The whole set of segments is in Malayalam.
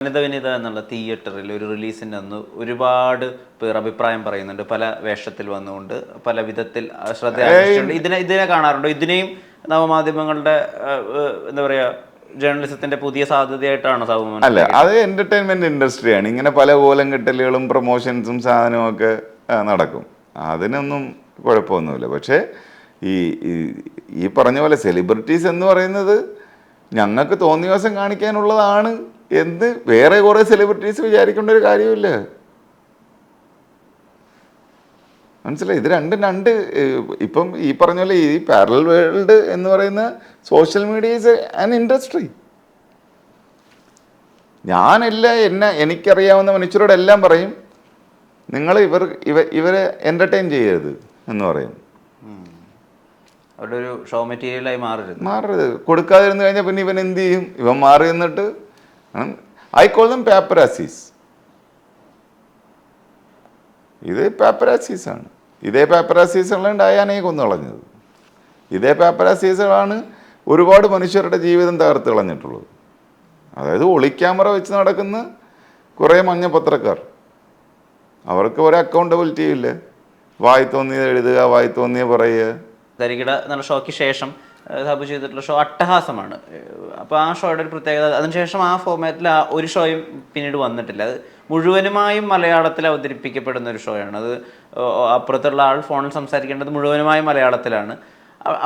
വനിത വനിത എന്നുള്ള തിയേറ്ററിൽ ഒരു റിലീസിന്റെ അന്ന് ഒരുപാട് പേർ അഭിപ്രായം പറയുന്നുണ്ട്. പല വേഷത്തിൽ വന്നുകൊണ്ട് പല വിധത്തിൽ ശ്രദ്ധ ആകർഷിച്ചിട്ടുണ്ട്. ഇതിനെ ഇതിനെ കാണാറുണ്ടോ. ഇതിനെയും നവമാധ്യമങ്ങളുടെ എന്താ പറയുക ജേർണലിസത്തിന്റെ പുതിയ സാധ്യതയായിട്ടാണോ സാബുമാൻ അല്ല അത് എന്റർടൈൻമെന്റ് ഇൻഡസ്ട്രിയാണ് ഇങ്ങനെ പല കോലം കെട്ടലുകളും പ്രൊമോഷൻസും സാധനവും ഒക്കെ നടക്കും. അതിനൊന്നും കുഴപ്പമൊന്നുമില്ല. പക്ഷേ ഈ ഈ- ഈ പറഞ്ഞ പോലെ സെലിബ്രിറ്റീസ് എന്ന് പറയുന്നത് ഞങ്ങൾക്ക് തോന്നിയ ദിവസം കാണിക്കാനുള്ളതാണ് എന്ന് വേറെ കുറേ സെലിബ്രിറ്റീസ് വിചാരിക്കേണ്ട ഒരു കാര്യമില്ല മനസ്സിലായി? ഇത് രണ്ടും രണ്ട് ഇപ്പം ഈ പറഞ്ഞ പോലെ ഈ പാരലൽ വേൾഡ് എന്ന് പറയുന്ന social media is an industry ഞാനല്ല എന്നെ എനിക്കറിയാവുന്ന മനുഷ്യരോടെല്ലാം പറയും നിങ്ങൾ ഇവർ ഇവ ഇവരെ എന്റർടൈൻ ചെയ്യരുത് എന്ന് പറയും. അവരുടെ ഒരു ഷോ മെറ്റീരിയലായി മാറരുത്. മാറരുത്. കൊടുക്കാതിരുന്നു കഴിഞ്ഞാൽ പിന്നെ ഇവൻ എന്ത് ചെയ്യും? ഇവൻ മാറി നിന്നിട്ട് ഐ കോൾ ദം പേപ്പറാസീസ് ഇത് പേപ്പറാസീസ് ആണ്. ഇതേ പേപ്പറാസീസുകളാണ് ഡയാനയെ കൊന്നുകളഞ്ഞത്. ഇതേ പേപ്പറാസീസുകളാണ് ഒരുപാട് മനുഷ്യരുടെ ജീവിതം തകർത്ത് കളഞ്ഞിട്ടുള്ളത്. അതായത് ഒളിക്യാമറ വെച്ച് നടക്കുന്ന കുറേ മഞ്ഞ പത്രക്കാർ. അവർക്ക് ഒരു അക്കൗണ്ടബിലിറ്റി ഇല്ല. വായി തോന്നിയത് എഴുതുക വായി തോന്നിയ പറയുക. തരികിട എന്നുള്ള ഷോയ്ക്ക് ശേഷം സാബു ചെയ്തിട്ടുള്ള ഷോ അട്ടഹാസമാണ്. അപ്പോൾ ആ ഷോയുടെ ഒരു പ്രത്യേകത അതിനുശേഷം ആ ഫോമാറ്റിൽ ആ ഒരു ഷോയും പിന്നീട് വന്നിട്ടില്ല. അത് മുഴുവനുമായും മലയാളത്തിൽ അവതരിപ്പിക്കപ്പെടുന്ന ഒരു ഷോയാണ്. അത് അപ്പുറത്തുള്ള ആൾ ഫോണിൽ സംസാരിക്കേണ്ടത് മുഴുവനുമായും മലയാളത്തിലാണ്.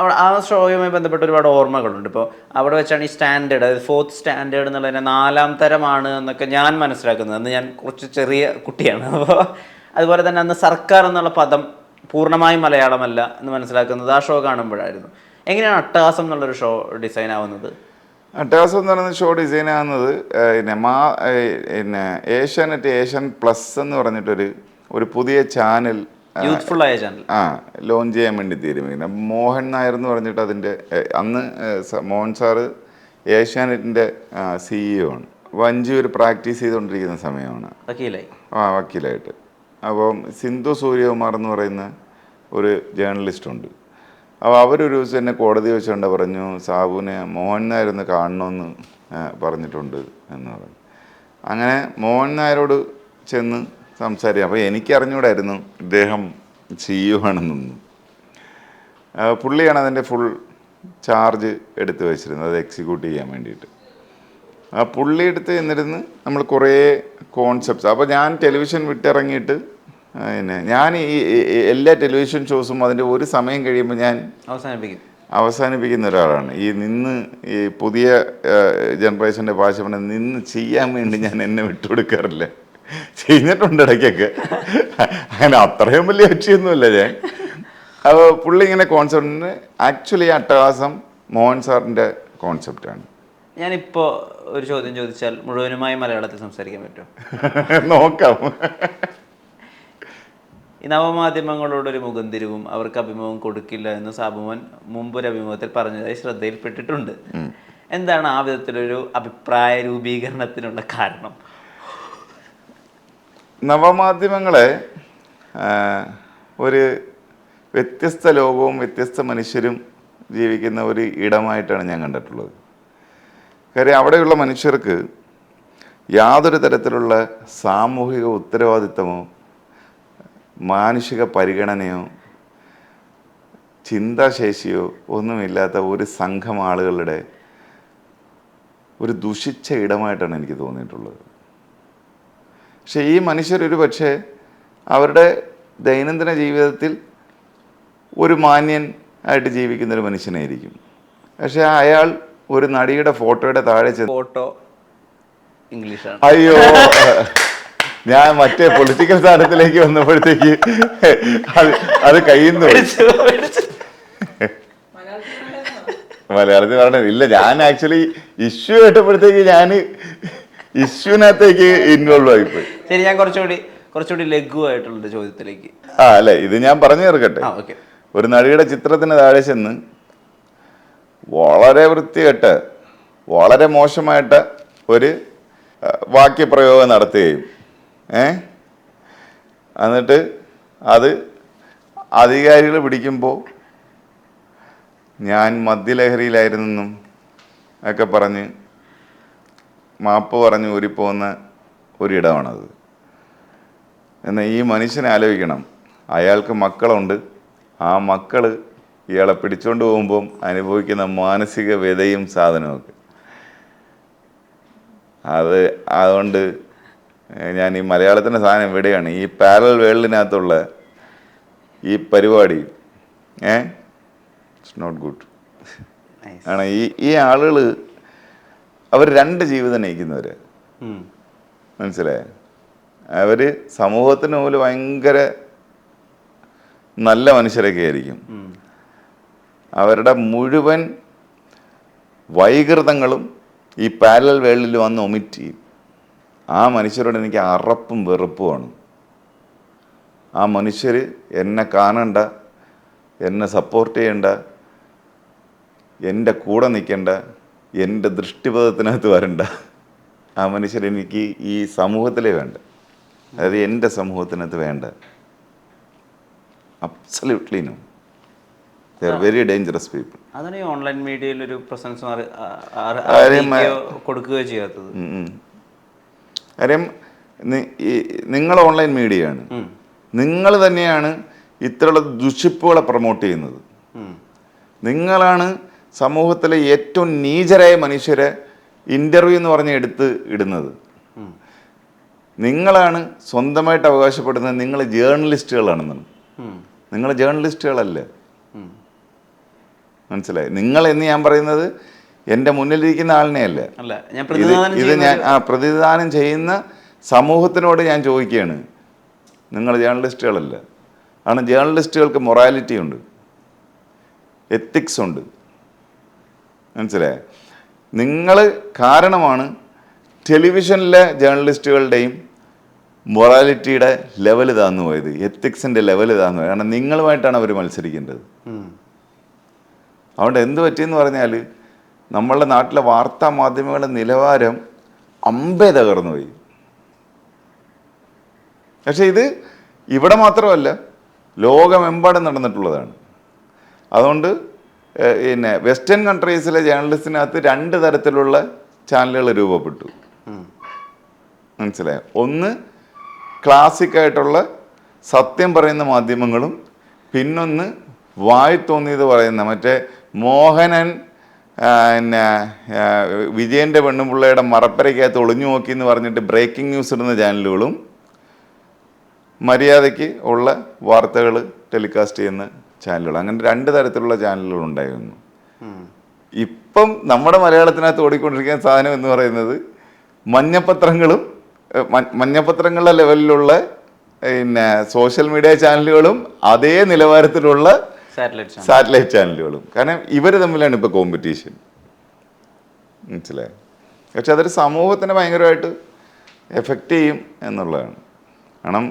ആ ഷോയുമായി ബന്ധപ്പെട്ട് ഒരുപാട് ഓർമ്മകളുണ്ട്. ഇപ്പോൾ അവിടെ വെച്ചാണ് ഈ സ്റ്റാൻഡേർഡ് അതായത് ഫോർത്ത് സ്റ്റാൻഡേർഡ് എന്നുള്ളതിനെ നാലാം തരമാണ് എന്നൊക്കെ ഞാൻ മനസ്സിലാക്കുന്നത്. അന്ന് ഞാൻ കുറച്ച് ചെറിയ കുട്ടിയാണ്. അപ്പോൾ അതുപോലെ തന്നെ അന്ന് സർക്കാർ എന്നുള്ള പദം പൂർണമായും മലയാളമല്ല എന്ന് മനസ്സിലാക്കുന്നത് ആ ഷോ കാണുമ്പോഴായിരുന്നു. എങ്ങനെയാണ് അട്ടഹാസം എന്നുള്ളൊരു ഷോ ഡിസൈൻ ആവുന്നത്? അട്ടഹാസം എന്ന് പറയുന്ന ഷോ ഡിസൈൻ ആവുന്നത് പിന്നെ മാ പിന്നെ ഏഷ്യാനെറ്റ് ഏഷ്യൻ പ്ലസ് എന്ന് പറഞ്ഞിട്ടൊരു ഒരു പുതിയ ചാനൽ യൂത്ത്ഫുൾ ആയ ചാനൽ ആ ലോഞ്ച് ചെയ്യാൻ വേണ്ടി തീരുമാനിക്കുന്നത്. മോഹൻ നായർ എന്ന് പറഞ്ഞിട്ട് അതിന്റെ അന്ന് മോഹൻ സാറ് ഏഷ്യാനെറ്റിന്റെ സിഇഒ ആണ്. വഞ്ചി ഒരു പ്രാക്ടീസ് ചെയ്തുകൊണ്ടിരിക്കുന്ന സമയമാണ്. വക്കീലായി. ആ വക്കീലായിട്ട്. അപ്പം സിന്ധു സൂര്യകുമാർ എന്ന് പറയുന്ന ഒരു ജേർണലിസ്റ്റ് ഉണ്ട്. അപ്പോൾ അവരൊരു ദിവസം എന്നെ കോടതി വെച്ചുകൊണ്ട് പറഞ്ഞു സാബുവിനെ മോഹൻ നായരൊന്ന് കാണണമെന്ന് പറഞ്ഞിട്ടുണ്ട് എന്ന് പറഞ്ഞു. അങ്ങനെ മോഹൻ നായരോട് ചെന്ന് സംസാരിക്കാം അപ്പോൾ എനിക്കറിഞ്ഞൂടായിരുന്നു ഇദ്ദേഹം ചെയ്യുവാണെന്നൊന്ന് പുള്ളിയാണ് അതിന്റെ ഫുൾ ചാർജ് എടുത്ത് വെച്ചിരുന്നത് അത് എക്സിക്യൂട്ട് ചെയ്യാൻ വേണ്ടിയിട്ട്. ആ പുള്ളി എടുത്ത് എന്നിരുന്ന് നമ്മൾ കുറേ കോൺസെപ്റ്റ്സ് അപ്പോൾ ഞാൻ ടെലിവിഷൻ വിട്ടിറങ്ങിയിട്ട് പിന്നെ ഞാൻ ഈ എല്ലാ ടെലിവിഷൻ ഷോസും അതിന്റെ ഒരു സമയം കഴിയുമ്പോൾ ഞാൻ അവസാനിപ്പിക്കും. അവസാനിപ്പിക്കുന്ന ഒരാളാണ്. ഈ നിന്ന് ഈ പുതിയ ജനറേഷന്റെ ഭാഷ പറഞ്ഞ നിന്ന് ചെയ്യാൻ വേണ്ടി ഞാൻ എന്നെ വിട്ടുകൊടുക്കാറില്ല ചെയ്തിട്ടുണ്ട് ഇടയ്ക്കൊക്കെ. അങ്ങനെ അത്രയും വലിയ ലക്ഷ്യമൊന്നുമില്ല ഞാൻ. അപ്പോൾ പുള്ളി ഇങ്ങനെ കോൺസെപ്റ്റിന് ആക്ച്വലി അട്ടഹാസം മോഹൻ സാറിന്റെ കോൺസെപ്റ്റാണ് ഞാനിപ്പോൾ ഒരു ചോദ്യം ചോദിച്ചാൽ മുഴുവനുമായി മലയാളത്തിൽ സംസാരിക്കാൻ പറ്റുമോ? നോക്കാം. ഈ നവമാധ്യമങ്ങളോടൊരു ഒരു മുഖംതിരിവും അവർക്ക് അഭിമുഖം കൊടുക്കില്ല എന്ന് സാബുമോൻ മുമ്പൊരു അഭിമുഖത്തിൽ പറഞ്ഞതായി ശ്രദ്ധയിൽപ്പെട്ടിട്ടുണ്ട്. എന്താണ് ആ വിധത്തിലൊരു അഭിപ്രായ രൂപീകരണത്തിനുള്ള കാരണം? നവമാധ്യമങ്ങളെ ഒരു വ്യത്യസ്ത ലോകവും വ്യത്യസ്ത മനുഷ്യരും ജീവിക്കുന്ന ഒരു ഇടമായിട്ടാണ് ഞാൻ കണ്ടിട്ടുള്ളത്. കാര്യം അവിടെയുള്ള മനുഷ്യർക്ക് യാതൊരു തരത്തിലുള്ള സാമൂഹിക ഉത്തരവാദിത്തമോ മാനുഷിക പരിഗണനയോ ചിന്താശേഷിയോ ഒന്നുമില്ലാത്ത ഒരു സംഘം ആളുകളുടെ ഒരു ദുഷിച്ച ഇടമായിട്ടാണ് എനിക്ക് തോന്നിയിട്ടുള്ളത്. പക്ഷെ ഈ മനുഷ്യരൊരു പക്ഷേ അവരുടെ ദൈനംദിന ജീവിതത്തിൽ ഒരു മാന്യൻ ആയിട്ട് ജീവിക്കുന്ന ഒരു മനുഷ്യനായിരിക്കും. പക്ഷെ അയാൾ ഒരു നടിയുടെ ഫോട്ടോയുടെ താഴെ ചെന്ന് ഫോട്ടോ ഇംഗ്ലീഷാണ്. അയ്യോ. ഞാൻ മറ്റേ പൊളിറ്റിക്കൽ സ്ഥാനത്തിലേക്ക് വന്നപ്പോഴത്തേക്ക് അത് അത് കയ്യിൽ മലയാളത്തിൽ പറഞ്ഞത് ഇല്ല ഞാൻ ആക്ച്വലി ഇഷ്യൂ കേട്ടപ്പോഴത്തേക്ക് ഞാൻ ഇഷ്യൂവിനകത്തേക്ക് ഇൻവോൾവ് ആയിപ്പോയി. ശരി ഞാൻ കുറച്ചുകൂടി കുറച്ചുകൂടി ലഘുവായിട്ടുള്ള ചോദ്യത്തിലേക്ക്. ആ അല്ലെ ഇത് ഞാൻ പറഞ്ഞു തീർക്കട്ടെ. ഒരു നടിയുടെ ചിത്രത്തിന് താഴെ ചെന്ന് വളരെ വൃത്തികെട്ട് വളരെ മോശമായിട്ട് ഒരു വാക്യപ്രയോഗം നടത്തുകയും ഏ? എന്നിട്ട് അത് അധികാരികൾ പിടിക്കുമ്പോൾ ഞാൻ മദ്യലഹരിയിലായിരുന്നെന്നും ഒക്കെ പറഞ്ഞ് മാപ്പ് പറഞ്ഞ് ഊരിപ്പോകുന്ന ഒരിടമാണത്. എന്നാൽ ഈ മനുഷ്യനെ ആലോചിക്കണം. അയാൾക്ക് മക്കളുണ്ട്. ആ മക്കൾ ഇയാളെ പിടിച്ചോണ്ട് പോകുമ്പം അനുഭവിക്കുന്ന മാനസിക വ്യതയും സാധനമൊക്കെ അത് അതുകൊണ്ട് ഞാൻ ഈ മലയാളത്തിന്റെ സാധനം ഇവിടെയാണ് ഈ പാരൽ വേൾഡിനകത്തുള്ള ഈ പരിപാടി ഏ? ഇറ്റ്സ് നോട്ട് ഗുഡ് ആണ് ഈ ഈ ആളുകൾ അവർ രണ്ട് ജീവിതം നയിക്കുന്നവർ. മനസ്സിലായ? അവർ സമൂഹത്തിന് മുമ്പിൽ ഭയങ്കര നല്ല മനുഷ്യരൊക്കെ ആയിരിക്കും. അവരുടെ മുഴുവൻ വൈകൃതങ്ങളും ഈ പാരലൽ വേൾഡിൽ വന്ന് ഒമിറ്റ് ചെയ്യും. ആ മനുഷ്യരോട് എനിക്ക് അറപ്പും വെറുപ്പുമാണ് ആ മനുഷ്യർ എന്നെ കാണണ്ട എന്നെ സപ്പോർട്ട് ചെയ്യണ്ട എന്റെ കൂടെ നിൽക്കേണ്ട എന്റെ ദൃഷ്ടിപഥത്തിനകത്ത് വരണ്ട ആ മനുഷ്യർ എനിക്ക് ഈ സമൂഹത്തിലേ വേണ്ട അതായത് എന്റെ സമൂഹത്തിനകത്ത് വേണ്ട absolutely no very dangerous people അതാണ് ഈ ഓൺലൈൻ മീഡിയയിൽ ഒരു പ്രസൻസ് കൊടുക്കുകയോ ചെയ്യാത്തത്. കാര്യം നിങ്ങൾ ഓൺലൈൻ മീഡിയയാണ്. നിങ്ങൾ തന്നെയാണ് ഇത്രയുള്ള ദുഷിപ്പുകളെ പ്രൊമോട്ട് ചെയ്യുന്നത്. നിങ്ങളാണ് സമൂഹത്തിലെ ഏറ്റവും നീചരായ മനുഷ്യരെ ഇന്റർവ്യൂ എന്ന് പറഞ്ഞ് എടുത്ത് ഇടുന്നത്. നിങ്ങളാണ് സ്വന്തമായിട്ട് അവകാശപ്പെടുന്നത് നിങ്ങൾ ജേർണലിസ്റ്റുകളാണെന്നാണ് നിങ്ങൾ ജേർണലിസ്റ്റുകളല്ല. മനസ്സിലായി നിങ്ങൾ എന്ന് ഞാൻ പറയുന്നത് എന്റെ മുന്നിലിരിക്കുന്ന ആളിനെ അല്ലേ? ഇത് ഞാൻ ആ പ്രതിദാനം ചെയ്യുന്ന സമൂഹത്തിനോട് ഞാൻ ചോദിക്കുകയാണ്. നിങ്ങൾ ജേർണലിസ്റ്റുകളല്ല? ആണ് ജേർണലിസ്റ്റുകൾക്ക് മൊറാലിറ്റി ഉണ്ട്. എത്തിക്സ് ഉണ്ട്. മനസ്സിലായ? നിങ്ങൾ കാരണമാണ് ടെലിവിഷനിലെ ജേർണലിസ്റ്റുകളുടെയും മൊറാലിറ്റിയുടെ ലെവൽ ഇതാന്ന് പോയത്. എത്തിക്സിന്റെ ലെവൽ ഇതാന്ന് പോയത്. കാരണം നിങ്ങളുമായിട്ടാണ് അവർ മത്സരിക്കേണ്ടത്. അതുകൊണ്ട് എന്ത് പറ്റിയെന്ന് പറഞ്ഞാൽ നമ്മളുടെ നാട്ടിലെ വാർത്താ മാധ്യമങ്ങളുടെ നിലവാരം അമ്പേ തകർന്നു പോയി. പക്ഷെ ഇത് ഇവിടെ മാത്രമല്ല ലോകമെമ്പാടും നടന്നിട്ടുള്ളതാണ്. അതുകൊണ്ട് പിന്നെ വെസ്റ്റേൺ കൺട്രീസിലെ ജേർണലിസ്റ്റിനകത്ത് രണ്ട് തരത്തിലുള്ള ചാനലുകൾ രൂപപ്പെട്ടു. മനസ്സിലായോ? ഒന്ന് ക്ലാസിക്കായിട്ടുള്ള സത്യം പറയുന്ന മാധ്യമങ്ങളും പിന്നൊന്ന് വായി തോന്നിയത് പറയുന്ന മറ്റേ മോഹനൻ പിന്നെ വിജയന്റെ പെണ്ണുപിള്ളയുടെ മറപ്പരയ്ക്കകത്ത് ഒളിഞ്ഞു നോക്കി എന്ന് പറഞ്ഞിട്ട് ബ്രേക്കിംഗ് ന്യൂസ് ഇടുന്ന ചാനലുകളും മര്യാദയ്ക്ക് ഉള്ള വാർത്തകൾ ടെലികാസ്റ്റ് ചെയ്യുന്ന ചാനലുകൾ അങ്ങനെ രണ്ട് തരത്തിലുള്ള ചാനലുകൾ ഉണ്ടായിരുന്നു. ഇപ്പം നമ്മുടെ മലയാളത്തിനകത്ത് ഓടിക്കൊണ്ടിരിക്കുന്ന സാധനം എന്ന് പറയുന്നത് മഞ്ഞപ്പത്രങ്ങളും മഞ്ഞപത്രങ്ങളുടെ മഞ്ഞപ്പത്രങ്ങളുടെ ലെവലിലുള്ള പിന്നെ സോഷ്യൽ മീഡിയ ചാനലുകളും അതേ നിലവാരത്തിലുള്ള സാറ്റലൈറ്റ് ചാനലുകളും കാരണം ഇവർ തമ്മിലാണ് ഇപ്പോൾ കോമ്പറ്റീഷൻ മനസ്സിലായി? പക്ഷെ അതൊരു സമൂഹത്തിനെ ഭയങ്കരമായിട്ട് എഫക്റ്റ് ചെയ്യും എന്നുള്ളതാണ്. കാരണം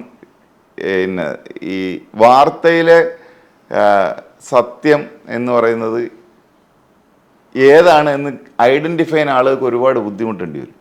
പിന്നെ ഈ വാർത്തയിലെ സത്യം എന്ന് പറയുന്നത് ഏതാണ് എന്ന് ഐഡന്റിഫൈ ചെയ്യാൻ ആളുകൾക്ക് ഒരുപാട് ബുദ്ധിമുട്ടേണ്ടി വരും.